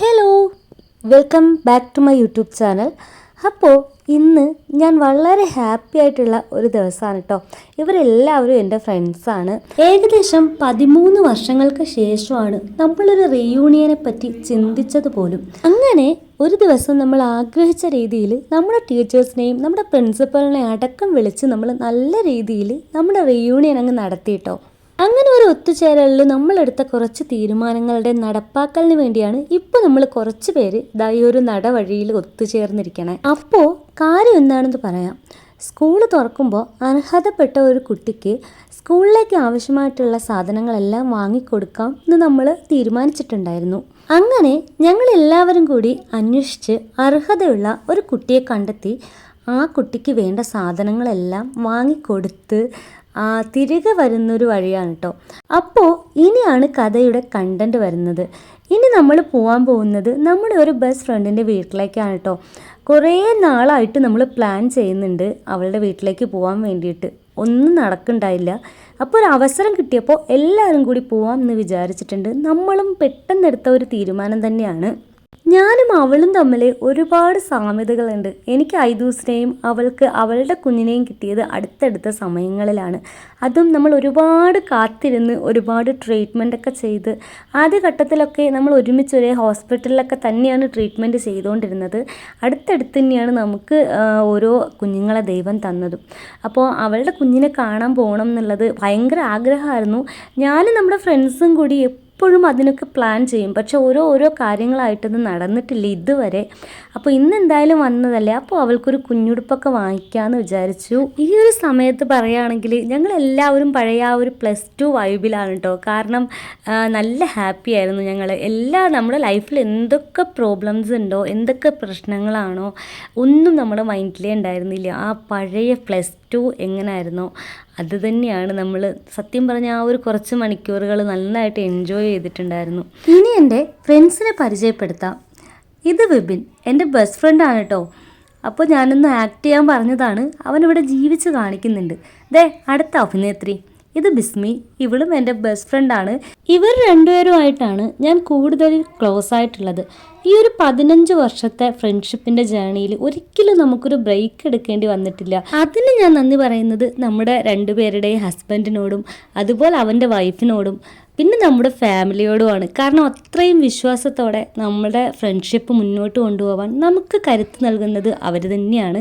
Hello welcome back to my YouTube channel അപ്പോൾ ഇന്ന് ഞാൻ വളരെ ഹാപ്പി ആയിട്ടുള്ള ഒരു ദിവസമാണ് കേട്ടോ ഇവരെല്ലാവരും എന്റെ ഫ്രണ്ട്സാണ് ഏകദേശം പതിമൂന്ന് വർഷങ്ങൾക്ക് ശേഷമാണ് നമ്മളൊരു റീയൂണിയനെ പറ്റി ചിന്തിച്ചത് പോലും. അങ്ങനെ ഒരു ദിവസം നമ്മൾ ആഗ്രഹിച്ച രീതിയിൽ നമ്മുടെ ടീച്ചേഴ്സിനെയും നമ്മുടെ പ്രിൻസിപ്പലിനെ അടക്കം വിളിച്ച് നമ്മൾ നല്ല രീതിയിൽ നമ്മുടെ റീയൂണിയൻ അങ്ങ് നടത്തിയിട്ടോ ഒരു ഒത്തുചേരലിൽ നമ്മളെടുത്ത കുറച്ച് തീരുമാനങ്ങളുടെ നടപ്പാക്കലിന് വേണ്ടിയാണ് ഇപ്പോൾ നമ്മൾ കുറച്ച് പേര് ദാ ഈ ഒരു നടവഴിയിൽ ഒത്തുചേർന്നിരിക്കണേ. അപ്പോ കാര്യം എന്താണെന്ന് പറയാം. സ്കൂൾ തുറക്കുമ്പോൾ അർഹതപ്പെട്ട ഒരു കുട്ടിക്ക് സ്കൂളിലേക്ക് ആവശ്യമായിട്ടുള്ള സാധനങ്ങളെല്ലാം വാങ്ങിക്കൊടുക്കാം എന്ന് നമ്മൾ തീരുമാനിച്ചിട്ടുണ്ടായിരുന്നു. അങ്ങനെ ഞങ്ങൾ എല്ലാവരും കൂടി അന്വേഷിച്ച് അർഹതയുള്ള ഒരു കുട്ടിയെ കണ്ടെത്തി ആ കുട്ടിക്ക് വേണ്ട സാധനങ്ങളെല്ലാം വാങ്ങിക്കൊടുത്ത് തിരികെ വരുന്നൊരു വഴിയാണ് കേട്ടോ അപ്പോൾ ഇനിയാണ് കഥയുടെ കണ്ടന്റ് വരുന്നത്. ഇനി നമ്മൾ പോകാൻ പോകുന്നത് നമ്മുടെ ഒരു ബെസ്റ്റ് ഫ്രണ്ടിന്റെ വീട്ടിലേക്കാണ് കേട്ടോ കുറേ നാളായിട്ട് നമ്മൾ പ്ലാൻ ചെയ്യുന്നുണ്ട് അവളുടെ വീട്ടിലേക്ക് പോകാൻ വേണ്ടിയിട്ട്. ഒന്നും നടക്കണ്ടായില്ല. അപ്പോൾ ഒരു അവസരം കിട്ടിയപ്പോൾ എല്ലാവരും കൂടി പോവാം എന്ന് വിചാരിച്ചിട്ടുണ്ട്. നമ്മളും പെട്ടെന്നെടുത്ത ഒരു തീരുമാനം തന്നെയാണ്. ഞാനും അവളും തമ്മിൽ ഒരുപാട് സാമ്യതകളുണ്ട്. എനിക്ക് ഐദൂസിനെയും അവൾക്ക് അവളുടെ കുഞ്ഞിനെയും കിട്ടിയത് അടുത്തടുത്ത സമയങ്ങളിലാണ്. അതും നമ്മൾ ഒരുപാട് കാത്തിരുന്ന് ഒരുപാട് ട്രീറ്റ്മെന്റ് ഒക്കെ ചെയ്ത് ആദ്യഘട്ടത്തിലൊക്കെ നമ്മൾ ഒരുമിച്ച് ഒരേ ഹോസ്പിറ്റലിലൊക്കെ തന്നെയാണ് ട്രീറ്റ്മെന്റ് ചെയ്തുകൊണ്ടിരുന്നത് അടുത്തടുത്ത് തന്നെയാണ് നമുക്ക് ഓരോ കുഞ്ഞുങ്ങളെ ദൈവം തന്നതും. അപ്പോൾ അവളുടെ കുഞ്ഞിനെ കാണാൻ പോകണം എന്നുള്ളത് ഭയങ്കര ആഗ്രഹമായിരുന്നു. ഞാനും നമ്മുടെ ഫ്രണ്ട്സും കൂടി എപ്പോഴും അതിനൊക്കെ പ്ലാൻ ചെയ്യും. പക്ഷെ ഓരോ ഓരോ കാര്യങ്ങളായിട്ടത് നടന്നിട്ടില്ല ഇതുവരെ. അപ്പോൾ ഇന്ന് എന്തായാലും വന്നതല്ലേ? അപ്പോൾ അവൾക്കൊരു കുഞ്ഞുടുപ്പൊക്കെ വാങ്ങിക്കാമെന്ന് വിചാരിച്ചു. ഈ ഒരു സമയത്ത് പറയുകയാണെങ്കിൽ ഞങ്ങൾ എല്ലാവരും പഴയ ആ ഒരു പ്ലസ് ടു വൈബിലാണ് കേട്ടോ കാരണം നല്ല ഹാപ്പി ആയിരുന്നു ഞങ്ങൾ എല്ലാ നമ്മുടെ ലൈഫിൽ എന്തൊക്കെ പ്രോബ്ലംസ് ഉണ്ടോ എന്തൊക്കെ പ്രശ്നങ്ങളാണോ ഒന്നും നമ്മുടെ മൈൻഡിലേ ഉണ്ടായിരുന്നില്ല. ആ പഴയ പ്ലസ് ടു എങ്ങനെയായിരുന്നോ അത് തന്നെയാണ് നമ്മൾ സത്യം പറഞ്ഞ ആ ഒരു കുറച്ച് മണിക്കൂറുകൾ നന്നായിട്ട് എൻജോയ് ചെയ്തിട്ടുണ്ടായിരുന്നു. ഇനി എന്റെ ഫ്രണ്ട്സിനെ പരിചയപ്പെടുത്താം. ഇത് വിപിൻ എന്റെ ബെസ്റ്റ് ഫ്രണ്ടാണ് കേട്ടോ അപ്പോൾ ഞാനൊന്ന് ആക്ട് ചെയ്യാൻ പറഞ്ഞതാണ്. അവനിവിടെ ജീവിച്ച് കാണിക്കുന്നുണ്ട്. ദേ അടുത്ത അഭിനേത്രി. ഇത് ബിസ്മി. ഇവളും എന്റെ ബെസ്റ്റ് ഫ്രണ്ടാണ് ഇവർ രണ്ടുപേരുമായിട്ടാണ് ഞാൻ കൂടുതൽ ക്ലോസ് ആയിട്ടുള്ളത്. ഈ ഒരു പതിനഞ്ച് വർഷത്തെ ഫ്രണ്ട്ഷിപ്പിന്റെ ജേണിയിൽ ഒരിക്കലും നമുക്കൊരു ബ്രേക്ക് എടുക്കേണ്ടി വന്നിട്ടില്ല. അതിന് ഞാൻ നന്ദി പറയുന്നത് നമ്മുടെ രണ്ടുപേരുടെയും ഹസ്ബൻഡിനോടും അതുപോലെ അവന്റെ വൈഫിനോടും പിന്നെ നമ്മുടെ ഫാമിലിയോടുമാണ് കാരണം അത്രയും വിശ്വാസത്തോടെ നമ്മുടെ ഫ്രണ്ട്ഷിപ്പ് മുന്നോട്ട് കൊണ്ടുപോകാൻ നമുക്ക് കരുത്ത് നൽകുന്നത് അവർ തന്നെയാണ്.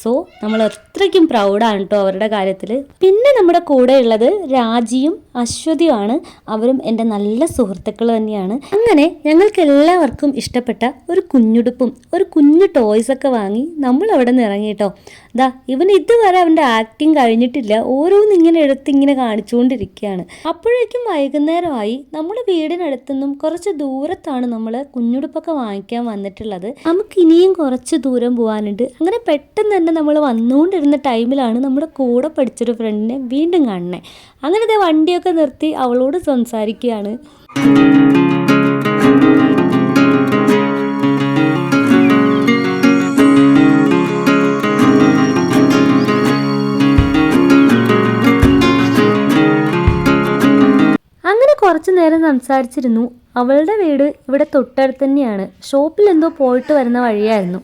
സോ നമ്മൾ അത്രയ്ക്കും പ്രൗഡാണ് കേട്ടോ അവരുടെ കാര്യത്തിൽ പിന്നെ നമ്മുടെ കൂടെയുള്ളത് രാജിയും അശ്വതിയുമാണ് അവരും എന്റെ നല്ല സുഹൃത്തുക്കൾ തന്നെയാണ്. അങ്ങനെ ഞങ്ങൾക്ക് എല്ലാവർക്കും ഇഷ്ടപ്പെട്ട ഒരു കുഞ്ഞുടുപ്പും ഒരു കുഞ്ഞു ടോയ്സൊക്കെ വാങ്ങി നമ്മൾ അവിടെ നിന്ന് ഇറങ്ങി കേട്ടോ. ദാ ഇവൻ ഇതുവരെ അവന്റെ ആക്ടിങ് കഴിഞ്ഞിട്ടില്ല. ഓരോന്ന് ഇങ്ങനെ എടുത്ത് ഇങ്ങനെ കാണിച്ചുകൊണ്ടിരിക്കുകയാണ്. അപ്പോഴേക്കും വൈകുന്നേരമായി നമ്മുടെ വീടിനടുത്തുനിന്നും കുറച്ച് ദൂരത്താണ് നമ്മൾ കുഞ്ഞുടുപ്പൊക്കെ വാങ്ങിക്കാൻ വന്നിട്ടുള്ളത്. നമുക്ക് ഇനിയും കുറച്ച് ദൂരം പോകാനുണ്ട്. അങ്ങനെ പെട്ടെന്ന് തന്നെ നമ്മൾ വന്നുകൊണ്ടിരുന്ന ടൈമിലാണ് നമ്മുടെ കൂടെ പഠിച്ചൊരു ഫ്രണ്ടിനെ വീണ്ടും കാണണേ അങ്ങനെ ദേ വണ്ടിയൊക്കെ നിർത്തി അവളോട് സംസാരിക്കുകയാണ്. അങ്ങനെ കുറച്ചു നേരം സംസാരിച്ചിരുന്നു. അവളുടെ വീട് ഇവിടെ തൊട്ടടുത്ത് തന്നെയാണ്. ഷോപ്പിൽ എന്തോ പോയിട്ട് വരുന്ന വഴിയായിരുന്നു.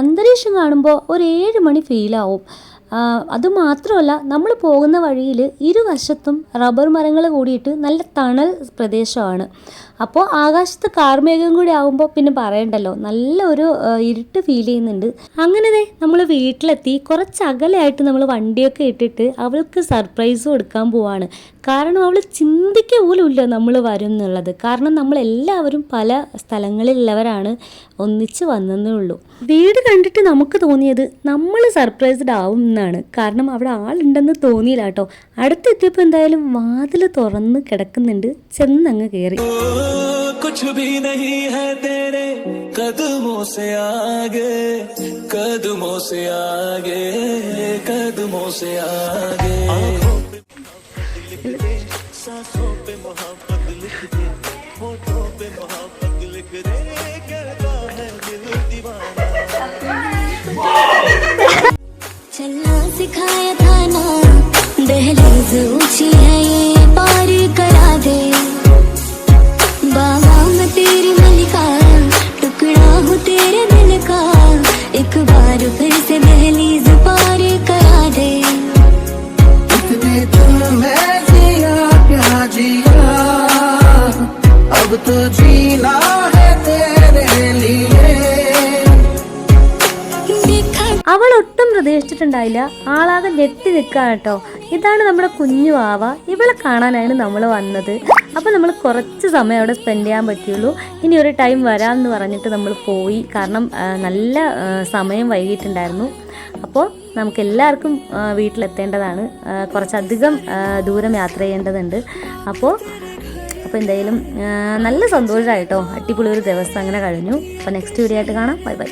അന്തരീക്ഷം കാണുമ്പോൾ ഒരു ഏഴ് മണി ഫീലാവും അതുമാത്രമല്ല നമ്മൾ പോകുന്ന വഴിയിൽ ഇരുവശത്തും റബ്ബർ മരങ്ങൾ കൂടിയിട്ട് നല്ല തണൽ പ്രദേശമാണ്. അപ്പോൾ ആകാശത്ത് കാർമേഘം കൂടി ആകുമ്പോൾ പിന്നെ പറയണ്ടല്ലോ നല്ല ഒരു ഇരുട്ട് ഫീൽ ചെയ്യുന്നുണ്ട്. അങ്ങനെ ദേ നമ്മൾ വീട്ടിലെത്തി കുറച്ച് അകലെയായിട്ട് നമ്മൾ വണ്ടിയൊക്കെ ഇട്ടിട്ട് അവൾക്ക് സർപ്രൈസ് കൊടുക്കാൻ പോവാണ്. കാരണം അവൾ ചിന്തിക്ക പോലും ഇല്ല നമ്മൾ വരും എന്നുള്ളത്. കാരണം നമ്മൾ എല്ലാവരും പല സ്ഥലങ്ങളിലുള്ളവരാണ് ഒന്നിച്ച് വന്നതേ ഉള്ളൂ. വീട് കണ്ടിട്ട് നമുക്ക് തോന്നിയത് നമ്മൾ സർപ്രൈസ്ഡ് ആവും എന്നാണ്. കാരണം അവിടെ ആളുണ്ടെന്ന് തോന്നിയില്ല കേട്ടോ. അടുത്തെത്തിയപ്പോൾ എന്തായാലും വാതിൽ തുറന്ന് കിടക്കുന്നുണ്ട്. ചെന്നങ്ങ് കയറി कुछ सिखाया था ना। दहलीज ऊँची है ये, पार करा दे। बाबा, मैं तेरी मलिका, टुकड़ा हूँ तेरे दिल का। एक बार फिर से दहलीज पार करा दे। इतने दिल में जिया जिया अब तो जीना പ്രതീക്ഷിച്ചിട്ടുണ്ടായില്ല. ആളാകെ ഞെട്ടി നിൽക്കുകയാണ് കേട്ടോ. ഇതാണ് നമ്മുടെ കുഞ്ഞു ആവ ഇവളെ കാണാനാണ് നമ്മൾ വന്നത്. അപ്പോൾ നമ്മൾ കുറച്ച് സമയം അവിടെ സ്പെൻഡ് ചെയ്യാൻ പറ്റിയുള്ളൂ. ഇനി ഒരു ടൈം വരാമെന്ന് പറഞ്ഞിട്ട് നമ്മൾ പോയി. കാരണം നല്ല സമയം വൈകിട്ടുണ്ടായിരുന്നു അപ്പോൾ നമുക്ക് എല്ലാവർക്കും വീട്ടിലെത്തേണ്ടതാണ്. കുറച്ചധികം ദൂരം യാത്ര ചെയ്യേണ്ടതുണ്ട്. അപ്പോൾ അപ്പോൾ എന്തായാലും നല്ല സന്തോഷമായിട്ടോ അടിപൊളി ഒരു ദിവസം അങ്ങനെ കഴിഞ്ഞു. അപ്പോൾ നെക്സ്റ്റ് വീഡിയോ ആയിട്ട് കാണാം. Bye bye